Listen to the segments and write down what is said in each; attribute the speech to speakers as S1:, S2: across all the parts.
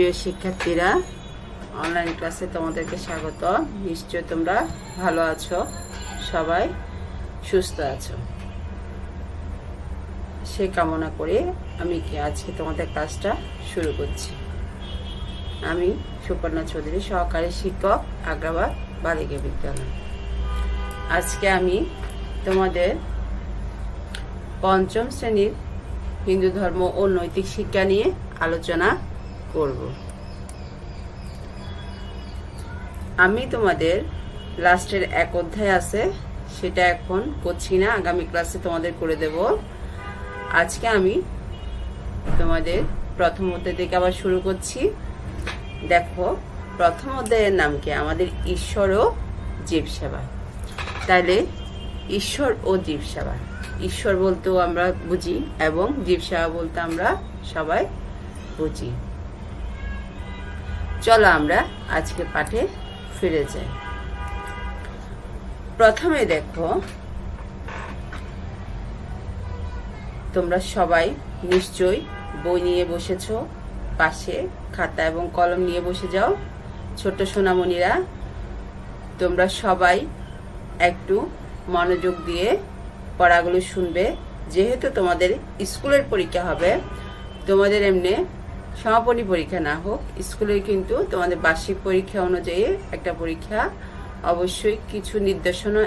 S1: সুপ্রিয় শিক্ষার্থীরা অনলাইন ক্লাসে তোমাদেরকে স্বাগত। নিশ্চয় তোমরা ভালো আছো, সবাই সুস্থ আছো। সে কামনা করে আমি আজকে তোমাদের ক্লাসটা শুরু করছি। আমি সুপর্ণা চৌধুরী, সহকারী শিক্ষক, আগ্রাবাদ বালিকা বিদ্যালয়। আজকে আমি তোমাদের পঞ্চম শ্রেণির হিন্দু ধর্ম ও নৈতিক শিক্ষা নিয়ে আলোচনা করব। আমি তোমাদের লাস্টের এক অধ্যায় আছে, সেটা এখন করছি না, আগামী ক্লাসে তোমাদের করে দেব। আজকে আমি তোমাদের প্রথম অধ্যায় থেকে আবার শুরু করছি। দেখো, প্রথম অধ্যায়ের নাম কি? আমাদের ঈশ্বর ও জীব সেবা। তাহলে ঈশ্বর ও জীব সেবা। ঈশ্বর বলতেও আমরা বুঝি এবং জীব সেবা বলতে আমরা সবাই বুঝি। চলো আমরা আজকে পাঠে ফিরে যাই। প্রথমে দেখো, তোমরা সবাই নিশ্চয়ই বই নিয়ে বসেছো, পাশে খাতা এবং কলম নিয়ে বসে যাও। ছোট সোনামণিরা, তোমরা সবাই একটু মনোযোগ দিয়ে পড়াগুলো শুনবে। যেহেতু তোমাদের স্কুলের পরীক্ষা হবে, তোমাদের এমনি সমাপনী পরীক্ষা না হোক, স্কুলে কিন্তু তোমাদের বার্ষিক পরীক্ষা অনুযায়ী একটা পরীক্ষা অবশ্যই কিছু নির্দেশনা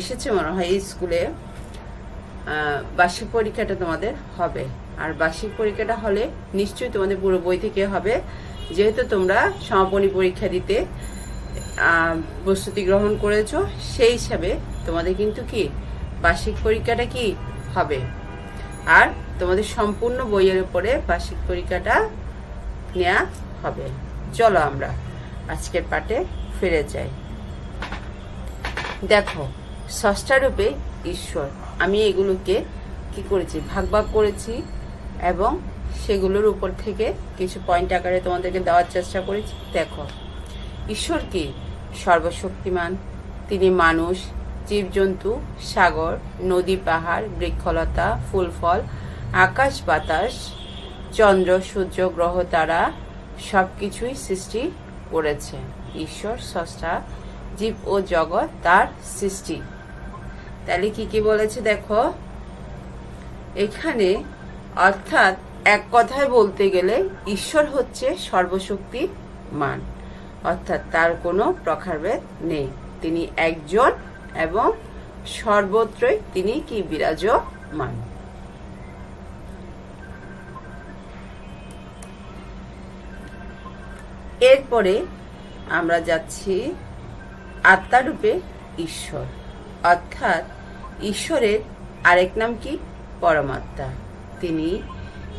S1: এসেছে মনে হয় স্কুলে। বার্ষিক পরীক্ষাটা তোমাদের হবে। আর বার্ষিক পরীক্ষাটা হলে নিশ্চয়ই তোমাদের পুরো বই থেকে হবে। যেহেতু তোমরা সমাপনী পরীক্ষা দিতে প্রস্তুতি গ্রহণ করেছ, সেই হিসাবে তোমাদের কিন্তু কি, বার্ষিক পরীক্ষাটা কি হবে? আর তোমাদের সম্পূর্ণ বইয়ের উপরে বার্ষিক পরীক্ষাটা নেওয়া হবে। চলো আমরা আজকের পাঠে ফিরে যাই। দেখো, ষষ্ঠা রূপে ঈশ্বর। আমি এগুলোকে কি করেছি? ভাগ ভাগ করেছি এবং সেগুলোর উপর থেকে কিছু পয়েন্ট আকারে তোমাদেরকে দেওয়ার চেষ্টা করেছি। দেখো, ঈশ্বর কি? সর্বশক্তিমান। তিনি মানুষ, জীবজন্তু, সাগর, নদী, পাহাড়, বৃক্ষলতা ফুল ফল আকাশ, বাতাস চন্দ্র, সূর্য, গ্রহ তারা সব কিছুই সৃষ্টি করেছে। ঈশ্বর, স্রষ্টা, জীব ও জগৎ তার সৃষ্টি। তাহলে কি কি বলেছে দেখো? এখানে অর্থাৎ এক কথায় বলতে গেলে ঈশ্বর হচ্ছে সর্বশক্তি মান অর্থাৎ তার কোনো প্রকারভেদ নেই। তিনি একজন এবং সর্বত্রই তিনি কি বিরাজমান। এরপরে আমরা যাচ্ছি আত্মারূপে ঈশ্বর, অর্থাৎ ঈশ্বরের আরেক নাম কি? পরমাত্মা। তিনি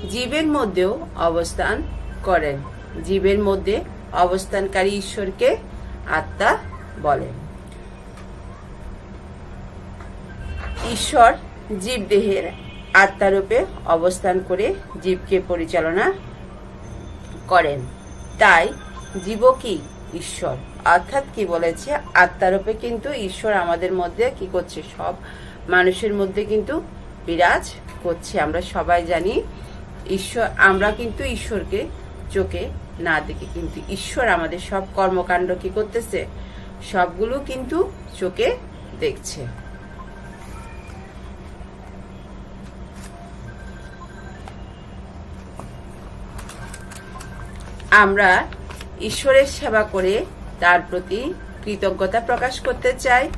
S1: জীবের মধ্যেও অবস্থান করেন। জীবের মধ্যে অবস্থানকারী ঈশ্বরকে আত্মা বলেন। ঈশ্বর জীব দেহের আত্মারূপে অবস্থান করে জীবকে পরিচালনা করেন। তাই জীব কি? ঈশ্বর। অর্থাৎ কি বলেছে? আত্মারূপে কিন্তু ঈশ্বর আমাদের মধ্যে কি করছে? সব মানুষের মধ্যে কিন্তু বিরাজ করছে। আমরা সবাই জানি ঈশ্বর, আমরা কিন্তু ঈশ্বরকে চোখে না দেখে কিন্তু ঈশ্বর আমাদের সব কর্মকাণ্ড কি করতেছে? সবগুলো কিন্তু চোখে দেখছে। আমরা ঈশ্বরের সেবা করে তার প্রতি কৃতজ্ঞতা প্রকাশ করতে চাই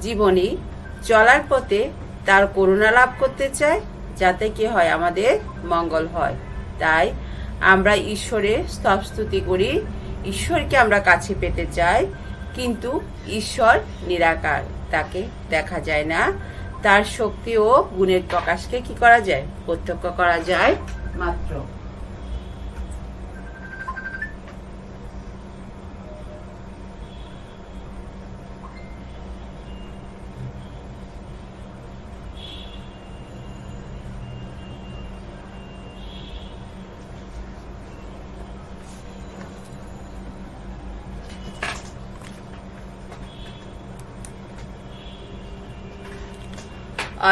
S1: জীবনে চলার পথে তার করুণা লাভ করতে চাই যাতে কি হয় আমাদের মঙ্গল হয়। তাই আমরা ঈশ্বরের স্তবস্তুতি করি, ঈশ্বরকে আমরা কাছে পেতে চাই, কিন্তু ঈশ্বর নিরাকার, তাকে দেখা যায় না। তার শক্তি ও গুণের প্রকাশকে কি করা যায়? প্রত্যক্ষ করা যায় মাত্র।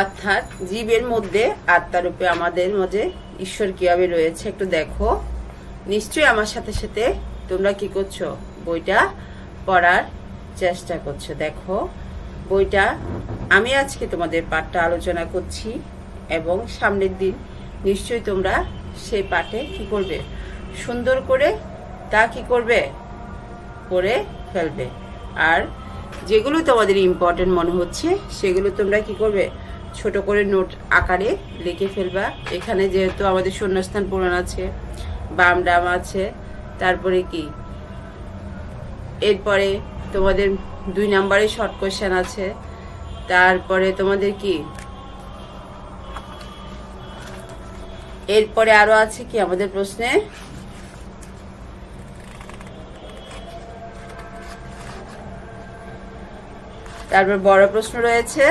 S1: অর্থাৎ জীবের মধ্যে আত্মারূপে আমাদের মধ্যে ঈশ্বর কীভাবে রয়েছে একটু দেখো। নিশ্চয়ই আমার সাথে সাথে তোমরা কি করছ? বইটা পড়ার চেষ্টা করছ, দেখো। বইটা আমি আজকে তোমাদের পাঠটা আলোচনা করছি এবং সামনের দিন নিশ্চয়ই তোমরা সেই পাঠে কি করবে? সুন্দর করে তা কি করবে? করে ফেলবে। আর যেগুলো তোমাদের ইম্পর্টেন্ট মনে হচ্ছে, সেগুলো তোমরা কি করবে? ছোট করে নোট আকারে লিখে ফেলবা। এখানে যেহেতু আমাদের শূন্যস্থান পূরণ আছে, বাম ডাম আছে, তারপরে কি? এরপরে তোমাদের দুই নাম্বারে শর্ট কোশ্চেন আছে, তারপরে তোমাদের কি? এরপরে আরও আছে কি আমাদের প্রশ্নে? তারপর বড় প্রশ্ন রয়েছে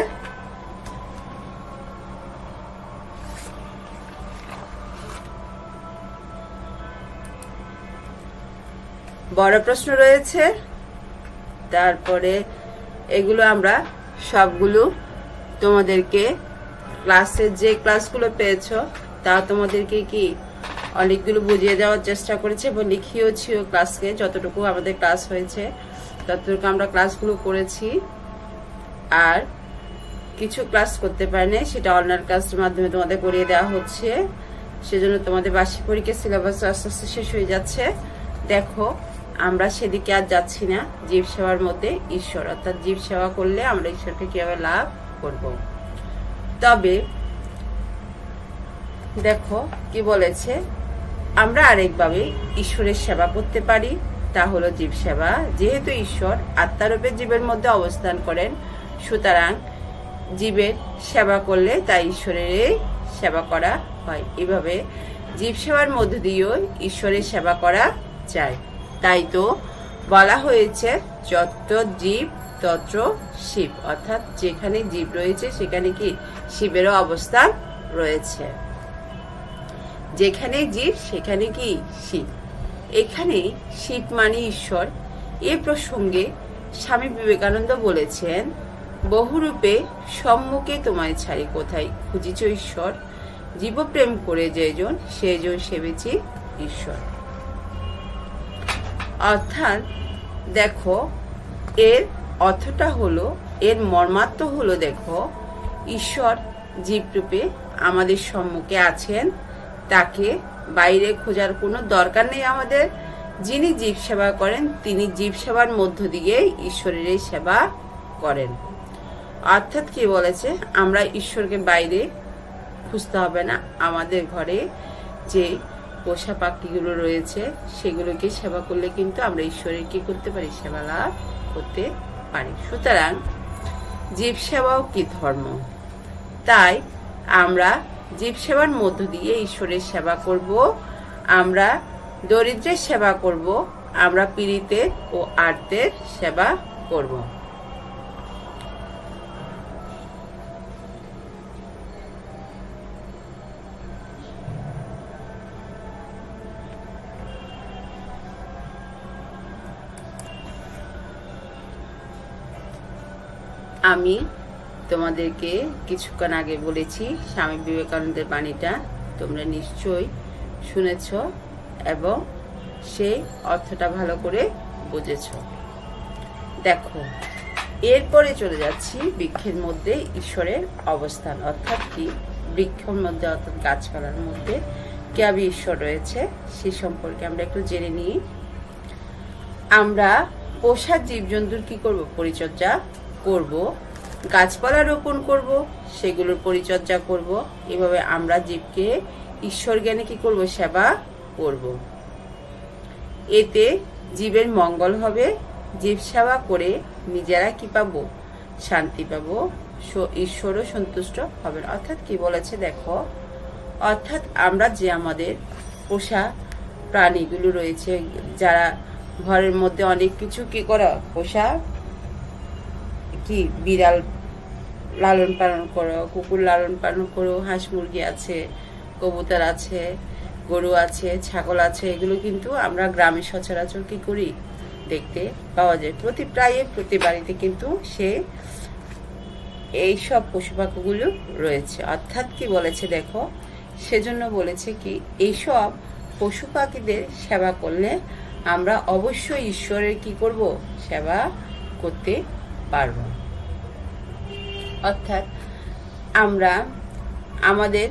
S1: বড় প্রশ্ন রয়েছে। তারপরে এগুলো আমরা সবগুলো তোমাদেরকে ক্লাসের যে ক্লাসগুলো পেয়েছ তা তোমাদেরকে কি অনেকগুলো বুঝিয়ে দেওয়ার চেষ্টা করেছে এবং লিখিয়েছিও ক্লাসকে যতটুকু আমাদের ক্লাস হয়েছে, ততটুকু আমরা ক্লাসগুলো করেছি। আর কিছু ক্লাস করতে পারেনি, সেটা অনলাইন ক্লাসের মাধ্যমে তোমাদের করিয়ে দেওয়া হচ্ছে। সেজন্য তোমাদের বার্ষিক পরীক্ষার সিলেবাস আস্তে আস্তে শেষ হয়ে যাচ্ছে। দেখো আমরা সেদিকে আর যাচ্ছি না। জীব সেবার মধ্যে ঈশ্বর। অর্থাৎ জীব সেবা করলে আমরা ঈশ্বরকে কীভাবে লাভ করব? তবে দেখো কি বলেছে, আমরা আরেকভাবে ঈশ্বরের সেবা করতে পারি। তা হলো জীব সেবা। যেহেতু ঈশ্বর আত্মারূপে জীবের মধ্যে অবস্থান করেন, সুতরাং জীবের সেবা করলে তা ঈশ্বরের সেবা করা হয়। এভাবে জীব সেবার মধ্য দিয়েও ঈশ্বরের সেবা করা যায়। তাই তো বলা হয়েছে যত জীব, তত্র শিব। অর্থাৎ যেখানে জীব রয়েছে, সেখানে কি শিবেরও অবস্থান রয়েছে। যেখানে জীব, সেখানে কি শিব। এখানে শিব মানে ঈশ্বর। এ প্রসঙ্গে স্বামী বিবেকানন্দ বলেছেন, বহুরূপে সম্মুখে তোমায় ছাড়ি, কোথায় খুঁজিছ ঈশ্বর? জীবপ্রেম করে যেজন, সেজন সেবেছি ঈশ্বর। অর্থাৎ, দেখো, এর অর্থটা হলো, এর মর্মার্থ হলো দেখো, ঈশ্বর জীবরূপে আমাদের সম্মুখে আছেন। তাকে বাইরে খোঁজার কোনো দরকার নেই আমাদের। যিনি জীব সেবা করেন, তিনি জীব সেবার মধ্য দিয়ে ঈশ্বরের সেবা করেন। অর্থাৎ কি বলেছে? আমরা ঈশ্বরকে বাইরে খুঁজতে হবে না। আমাদের ঘরে যে পোষা পাখিগুলো রয়েছে, সেগুলোকে সেবা করলে কিন্তু আমরা ঈশ্বরের কি করতে পারি? সেবা লাভ করতে পারি। সুতরাং জীব সেবাও কি ধর্ম? তাই আমরা জীব সেবার মধ্য দিয়ে ঈশ্বরের সেবা করব, আমরা দরিদ্রের সেবা করব, আমরা পীড়িতের ও আর্তের সেবা করব। আমি তোমাদেরকে কিছুক্ষণ আগে বলেছি স্বামী বিবেকানন্দের বাণীটা তোমরা নিশ্চয়ই শুনেছ এবং সেই অর্থটা ভালো করে বুঝেছ। দেখো, এরপরে চলে যাচ্ছি বৃক্ষের মধ্যে ঈশ্বরের অবস্থান, অর্থাৎ কি? বৃক্ষের মধ্যে, অর্থাৎ গাছপালার মধ্যে কেবি ঈশ্বর রয়েছে সে সম্পর্কে আমরা একটু জেনে নিই। আমরা পোষা জীবজন্তুর কি করব? পরিচর্যা করব, গাছপালা রোপণ করব, সেগুলোর পরিচর্যা করব, এভাবে আমরা জীবকে ঈশ্বর জ্ঞানে কি করব, সেবা করব। এতে জীবের মঙ্গল হবে, জীব সেবা করে নিজেরা কি পাবো? শান্তি পাবো ঈশ্বরও সন্তুষ্ট হবেন। অর্থাৎ কি বলেছে দেখো, অর্থাৎ আমরা যে আমাদের পোষা প্রাণীগুলো রয়েছে, যারা ঘরের মধ্যে অনেক কিছু কি করা, পোষা কি বিড়াল লালন পালন করো, কুকুর লালন পালন করো, হাঁস মুরগি আছে, কবুতর আছে, গরু আছে, ছাগল আছে, এগুলো কিন্তু আমরা গ্রামে সচরাচর কি করি? দেখতে পাওয়া যায়। প্রতি প্রায় প্রতি বাড়িতে কিন্তু সে এই সব পশু পাখিগুলো রয়েছে। অর্থাৎ কি বলেছে দেখো, সেজন্য বলেছে কি, এইসব পশু পাখিদের সেবা করলে আমরা অবশ্যই ঈশ্বরের কি করব? সেবা করতে পারব। অর্থাৎ আমরা আমাদের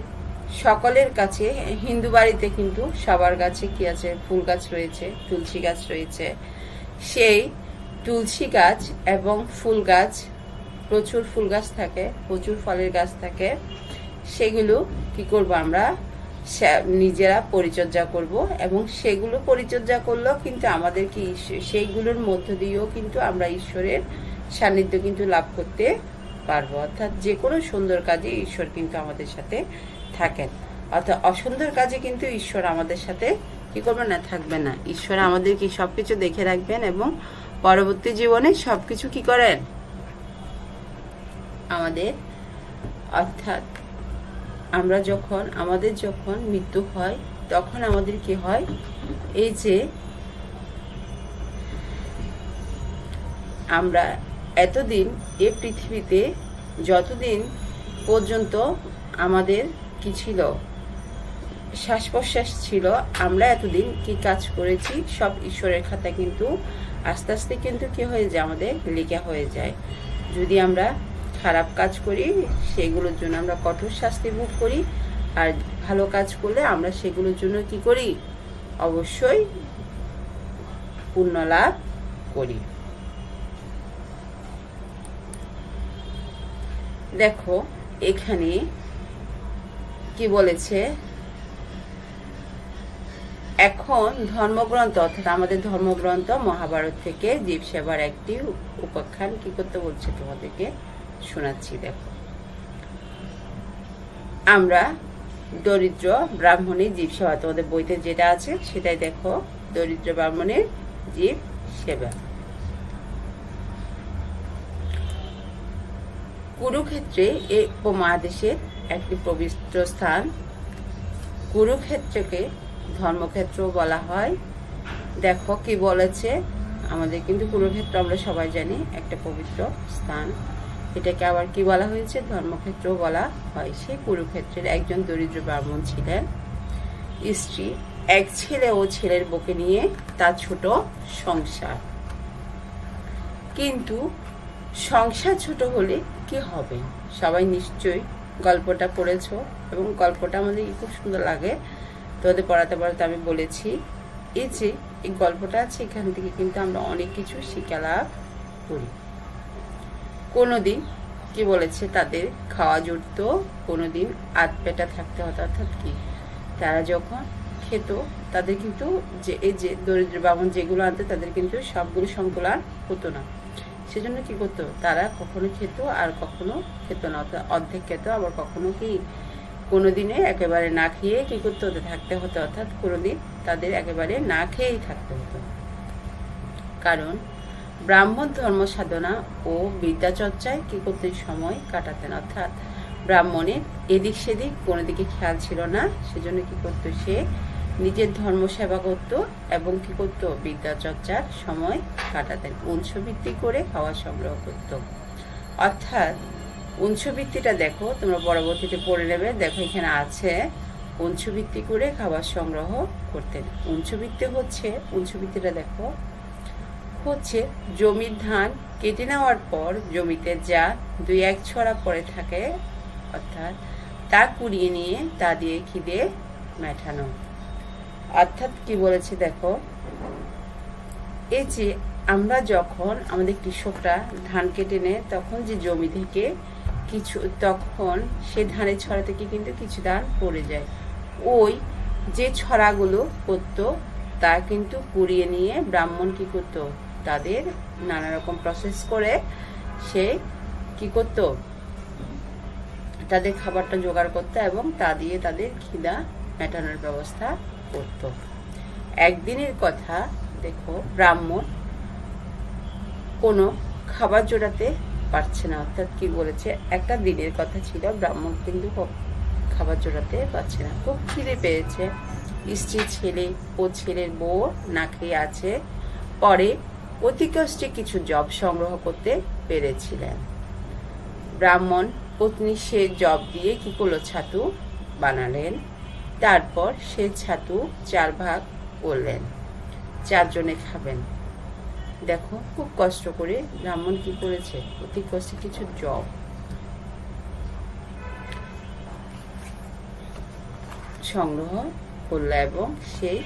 S1: সকলের কাছে হিন্দু বাড়িতে কিন্তু সবার কাছে কি আছে? ফুল গাছ রয়েছে, তুলসী গাছ রয়েছে। সেই তুলসী গাছ এবং ফুল গাছ, প্রচুর ফুল গাছ থাকে, প্রচুর ফলের গাছ থাকে। সেগুলো কি করব আমরা? নিজেরা পরিচর্যা করব এবং সেগুলো পরিচর্যা করলেও কিন্তু আমাদের কি সেইগুলোর মধ্য দিয়েও কিন্তু আমরা ঈশ্বরের সান্নিধ্য কিন্তু লাভ করতে পারব। অর্থাৎ যে কোনো সুন্দর কাজে ঈশ্বর কিন্তু আমাদের সাথে থাকেন। অর্থাৎ অসুন্দর কাজে কিন্তু ঈশ্বর আমাদের সাথে কি করবে না, থাকবে না। ঈশ্বর আমাদের কি সবকিছু দেখে রাখবেন এবং পরবর্তী জীবনে সবকিছু কি করেন? আমাদের, অর্থাৎ আমরা যখন, আমাদের যখন মৃত্যু হয়, তখন আমাদের কি হয়? এই যে আমরা এতদিন এ পৃথিবীতে যতদিন পর্যন্ত আমাদের কি ছিল শ্বাস প্রশ্বাস ছিল, আমরা এতদিন কি কাজ করেছি, সব ঈশ্বরের খাতা কিন্তু আস্তে আস্তে কিন্তু কি হয়ে যায়, আমাদের লেখা হয়ে যায়। যদি আমরা খারাপ কাজ করি, সেগুলোর জন্য আমরা কঠোর শাস্তি ভোগ করি, আর ভালো কাজ করলে আমরা সেগুলোর জন্য কি করি? অবশ্যই পুণ্য লাভ করি। দেখো, এখানে কি বলেছে? এখন ধর্মগ্রন্থ, অর্থাৎ আমাদের ধর্মগ্রন্থ মহাভারত থেকে জীব সেবার একটি উপাখ্যান কি করতে বলছে তোমাদেরকে? শোনাচ্ছি, দেখো। আমরা দরিদ্র ব্রাহ্মণের জীব সেবা, তোমাদের বইতে যেটা আছে সেটাই দেখো, দরিদ্র ব্রাহ্মণের জীব সেবা। কুরুক্ষেত্রে এ উপমহাদেশের একটি পবিত্র স্থান। কুরুক্ষেত্রকে ধর্মক্ষেত্র বলা হয়। দেখো কি বলেছে? আমাদের কিন্তু কুরুক্ষেত্র আমরা সবাই জানি, একটা পবিত্র স্থান। এটাকে আবার কি বলা হয়েছে? ধর্মক্ষেত্র বলা হয়। সেই কুরুক্ষেত্রের একজন দরিদ্র ব্রাহ্মণ ছিলেন। স্ত্রী এক ছেলে ও ছেলের বকে নিয়ে তার ছোট সংসার। কিন্তু সংসার ছোট হলে কি হবে? সবাই নিশ্চয়ই গল্পটা পড়েছ এবং গল্পটা আমাদের খুব সুন্দর লাগে। তোদের পড়াতে পড়াতে আমি বলেছি এই যে, এই গল্পটা আছে, এখান থেকে কিন্তু আমরা অনেক কিছু শিক্ষা লাভ করি। কোনোদিন, কি বলেছে তাদের খাওয়া জুটত, কোনোদিন আধ পেটা থাকতে হতো, অর্থাৎ কি? তারা যখন খেত, তাদের কিন্তু যে, এই যে দরিদ্র বামন যেগুলো আনতে, তাদের কিন্তু সবগুলো সংকুলান হতো না। সেজন্য কি করতো? তারা কখনো খেত আর কখনো খেত না। অর্ধেক খেত, আবার কখনো কি কোনোদিনে একেবারে না খেয়ে কি করতে? হতো থাকতে হতো। অর্থাৎ কোনোদিন তাদের একেবারে না খেয়েই থাকতে হতো। কারণ ব্রাহ্মণ ধর্ম সাধনা ও বিদ্যা চর্চায় কি করতে সময় কাটাতেন। অর্থাৎ ব্রাহ্মণের এদিক সেদিক কোনো দিকে খেয়াল ছিল না। সেজন্য কি করতো সে নিজের ধর্ম সেবা করত এবং কি করত? বিদ্যা চর্চার সময় কাটাতেন। উৎসভিত্তি করে খাওয়া সংগ্রহ করত। অর্থাৎ উৎসভিত্তিটা দেখো, তোমরা পরবর্তীতে পড়ে নেবে। দেখো, এখানে আছে উৎসভিত্তি করে খাবার সংগ্রহ করতেন। উৎসভিত্তি হচ্ছে উৎসভিত্তিটা দেখো, হচ্ছে জমির ধান কেটে নেওয়ার পর জমিতে যা দুই এক ছড়া পড়ে থাকে, অর্থাৎ তা কুড়িয়ে নিয়ে তা দিয়ে খিদে মেটানো। অর্থাৎ কি বলেছে দেখো? এই যে আমরা যখন আমাদের কৃষকরা ধান কেটে নেয়, তখন যে জমি থেকে কিছু, তখন সে ধানের ছড়া থেকে কিন্তু কিছু ধান পড়ে যায়। ওই যে ছড়াগুলো করতো তা কিন্তু কুড়িয়ে নিয়ে ব্রাহ্মণ কি করতো? তাদের নানা রকম প্রসেস করে সে কি করতো? তাদের খাবারটা জোগাড় করতো এবং তা দিয়ে তাদের খিদা মেটানোর ব্যবস্থা করত। একদিনের কথা, দেখো, ব্রাহ্মণ কোনো খাবার জোড়াতে পারছে না। অর্থাৎ কি বলেছে? একটা দিনের কথা ছিল, ব্রাহ্মণ কিন্তু খাবার জোড়াতে পারছে না। খুব খিদে পেয়েছে। স্ত্রী ছেলে ও ছেলের বউ না খেয়ে আছে। পরে অতি কষ্টে কিছু জব সংগ্রহ করতে পেরেছিলেন। ব্রাহ্মণ পত্নী সে জব দিয়ে কি করল? ছাতু বানালেন। তারপর সে ছাতু চার ভাগ করলেন। চারজনে খাবেন। দেখো, খুব কষ্ট করে ব্রাহ্মণ কি করেছে? অতি কষ্টে কিছু জব। সংগ্রহ করল এবং সেই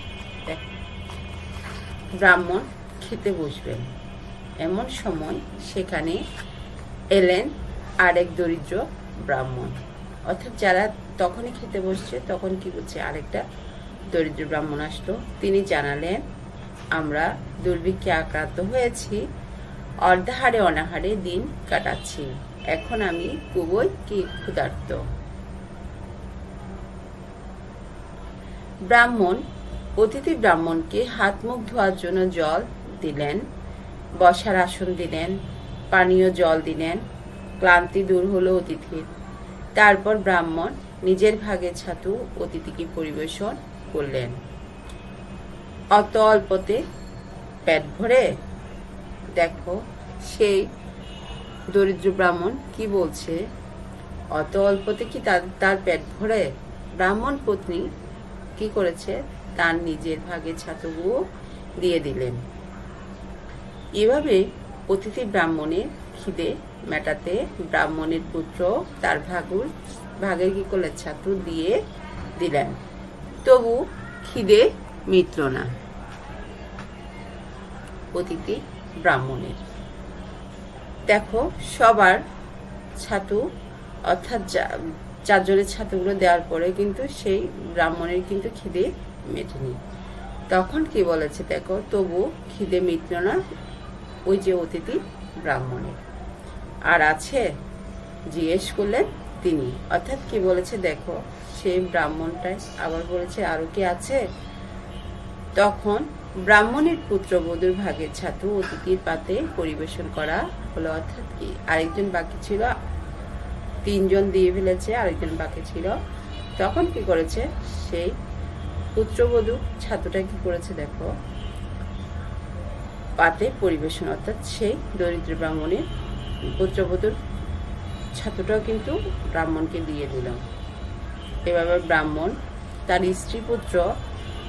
S1: ব্রাহ্মণ খেতে বসবেন। এমন সময় সেখানে এলেন আরেক দরিদ্র ব্রাহ্মণ। অর্থাৎ যারা তখনই খেতে বসছে, তখন কি করছে আরেকটা দরিদ্র ব্রাহ্মণ আসলো। তিনি জানালেন, আমরা দুর্ভিক্ষে আক্রান্ত হয়েছি, অর্ধাহারে অনাহারে দিন কাটাচ্ছি। এখন আমি খুবই কি ক্ষুধার্ত। ব্রাহ্মণ, অতিথি ব্রাহ্মণকে হাত মুখ ধোয়ার জন্য জল দিলেন, বসার আসন দিলেন, পানীয় জল দিলেন, ক্লান্তি দূর হলো অতিথির। তারপর ব্রাহ্মণ নিজের ছাতু অতিথিকে পরিবেশন করলেন। অত অল্পতে পেট ভরে? দেখো, সেই দরিদ্র ব্রাহ্মণ কি বলছে? অত অল্পতে কি তার তার পেট ভরে? ব্রাহ্মণ পত্নী কি করেছে? তার নিজের ভাগে ছাতুগুলো দিয়ে দিলেন। এভাবে অতিথি ব্রাহ্মণের খিদে মেটাতে ব্রাহ্মণের পুত্র তার ভাগুর ভাগের কি করলেন? ছাতু দিয়ে দিলেন। তবু খিদে মিটল না। অতিথি ব্রাহ্মণের। দেখো, সবার ছাতু, অর্থাৎ চারজনের ছাতুগুলো দেওয়ার পরে কিন্তু সেই ব্রাহ্মণের কিন্তু খিদে মেটেনি। তখন কি বলেছে দেখো, তবু খিদে মিটল না ওই যে অতিথি ব্রাহ্মণের। আর আছে জিজ্ঞেস করলেন তিনি। অর্থাৎ কি বলেছে, দেখো সেই ব্রাহ্মণটাই আবার বলেছে, আরও কি আছে? তখন ব্রাহ্মণের পুত্রবধূর ভাগের ছাতু অতিথির পাতে পরিবেশন করা হলো। অর্থাৎ কি, আরেকজন বাকি ছিল, তিনজন দিয়ে ফেলেছে, আরেকজন বাকি ছিল। তখন কি করেছে, সেই পুত্রবধূ ছাতুটা কি করেছে, দেখো, পাতে পরিবেশন। অর্থাৎ সেই দরিদ্র ব্রাহ্মণের পুত্রবধূর ছাতুটাও কিন্তু ব্রাহ্মণকে দিয়ে দিল এভাবে ব্রাহ্মণ, তার স্ত্রী পুত্র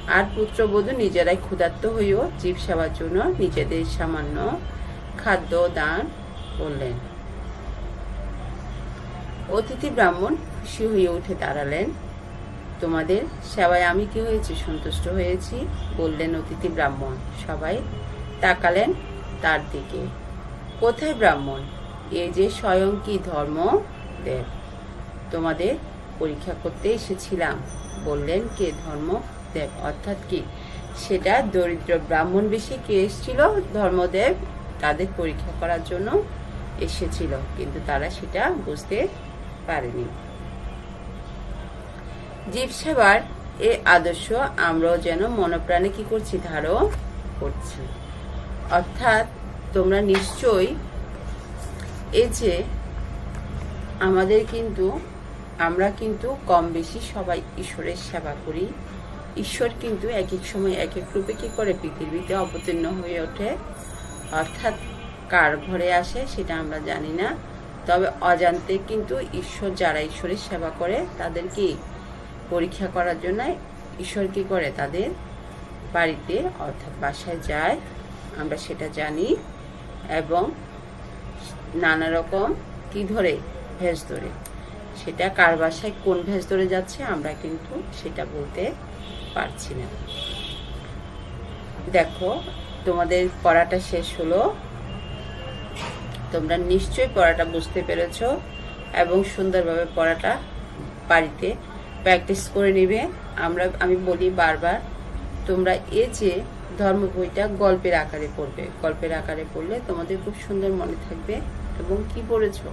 S1: আর পুত্রবধূ নিজেরাই ক্ষুধার্ত হয়েও জীব সেবার জন্য নিজেদের সামান্য খাদ্য দান করলেন। অতিথি ব্রাহ্মণ খুশি হয়ে উঠে দাঁড়ালেন। তোমাদের সেবায় আমি কি হয়েছি? সন্তুষ্ট হয়েছি? বললেন অতিথি ব্রাহ্মণ। সবাই তাকালেন তার দিকে। কোথায় ব্রাহ্মণ? এ যে স্বয়ং কি ধর্ম দেব তোমাদের পরীক্ষা করতে এসেছিলাম। বললেন, কে ধর্ম দেব অর্থাৎ কি? সেটা দরিদ্র ব্রাহ্মণ বেশি কে এসেছিল? ধর্মদেব তাদের পরীক্ষা করার জন্য এসেছিল, কিন্তু তারা সেটা বুঝতে পারেনি। জীব সেবার এই আদর্শ আমরাও যেন মনপ্রাণে কি করছি? ধারণ করছি। অর্থাৎ তোমরা নিশ্চয়ই এই যে আমাদের কিন্তু, আমরা কিন্তু কম বেশি সবাই ঈশ্বরের সেবা করি। ঈশ্বর কিন্তু এক এক সময় এক এক রূপে কি করে পৃথিবীতে অবতীর্ণ হয়ে ওঠে? অর্থাৎ কার ঘরে আসে সেটা আমরা জানি না। তবে অজান্তে কিন্তু ঈশ্বর যারা ঈশ্বরের সেবা করে, তাদের কি পরীক্ষা করার জন্য ঈশ্বর কি করে? তাদের বাড়িতে অর্থাৎ বাসায় যায়, আমরা সেটা জানি। এবং নানা রকম কি ধরে ভেজ ধরে? সেটা কার বাসায় কোন ভেজ ধরে যাচ্ছে আমরা কিন্তু সেটা বলতে পারছি না। দেখো, তোমাদের পড়াটা শেষ হলো। তোমরা নিশ্চয়ই পড়াটা বুঝতে পেরেছ এবং সুন্দরভাবে পড়াটা বাড়িতে প্র্যাকটিস করে নেবে। আমরা, আমি বলি বারবার, তোমরা এ যে ধর্ম বইটা গল্পের আকারে পড়বে। গল্পের আকারে পড়লে তোমাদের খুব সুন্দর মনে থাকবে। এবং কি পড়েছো?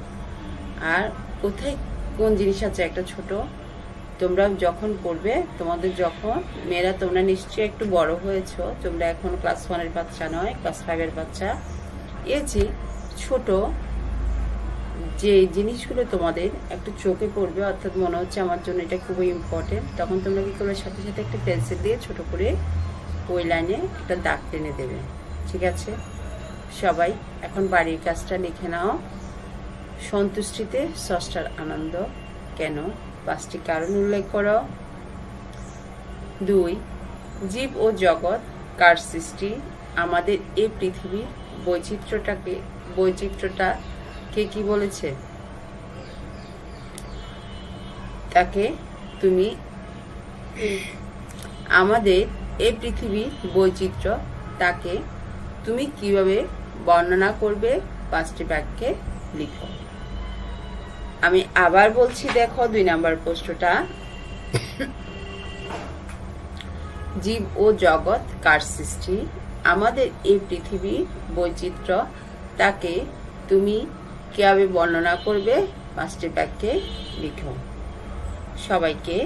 S1: আর কোথায় কোন জিনিস আছে? একটা ছোট। তোমরা যখন পড়বে, তোমাদের যখন, মেয়েরা তোমরা নিশ্চয়ই একটু বড় হয়েছো, তোমরা এখন ক্লাস ওয়ানের বাচ্চা নয় ক্লাস ফাইভের বাচ্চা। এ যে ছোট, যে জিনিসগুলো তোমাদের একটু চোখে পড়বে, অর্থাৎ মনে হচ্ছে আমার জন্য এটা খুবই ইম্পর্টেন্ট তখন তোমরা কি করবে? সাথে সাথে একটা পেন্সিল দিয়ে ছোট করে ওই লাইনে একটা দাগ টেনে দেবে। ঠিক আছে? সবাই, এখন বাড়ির কাজটা লিখে নাও। সন্তুষ্টিতে ষষ্ঠার আনন্দ কেন? পাঁচটি কারণ উল্লেখ করো। দুই, জীব ও জগৎ কার সৃষ্টি? আমাদের এই পৃথিবীর বৈচিত্র্যটাকে বৈচিত্র্যটা কে কি বলেছে? তাকে তুমি আমাদের এই পৃথিবীর বৈচিত্র্য তাকে তুমি কীভাবে বর্ণনা করবে পাঁচটি বাক্যে লিখো। আমি আবার বলছি, দেখো দুই নাম্বার প্রশ্নটা। জীব ও জগৎ কার সৃষ্টি? আমাদের এই পৃথিবীর বৈচিত্র্য, তাকে তুমি কীভাবে বর্ণনা করবে? পাঁচটি বাক্যে লিখো। সবাইকে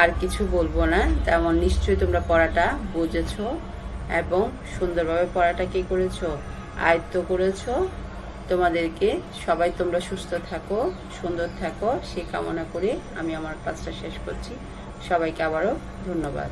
S1: আর কিছু বলব না। তেমন নিশ্চয়ই তোমরা পড়াটা বুঝেছ এবং সুন্দরভাবে পড়াটা কী করেছ? আয়ত্ত করেছ। তোমাদেরকে সবাই তোমরা সুস্থ থাকো, সুন্দর থাকো। সেই কামনা করে আমি আমার কাজটা শেষ করছি। সবাইকে আবারও ধন্যবাদ।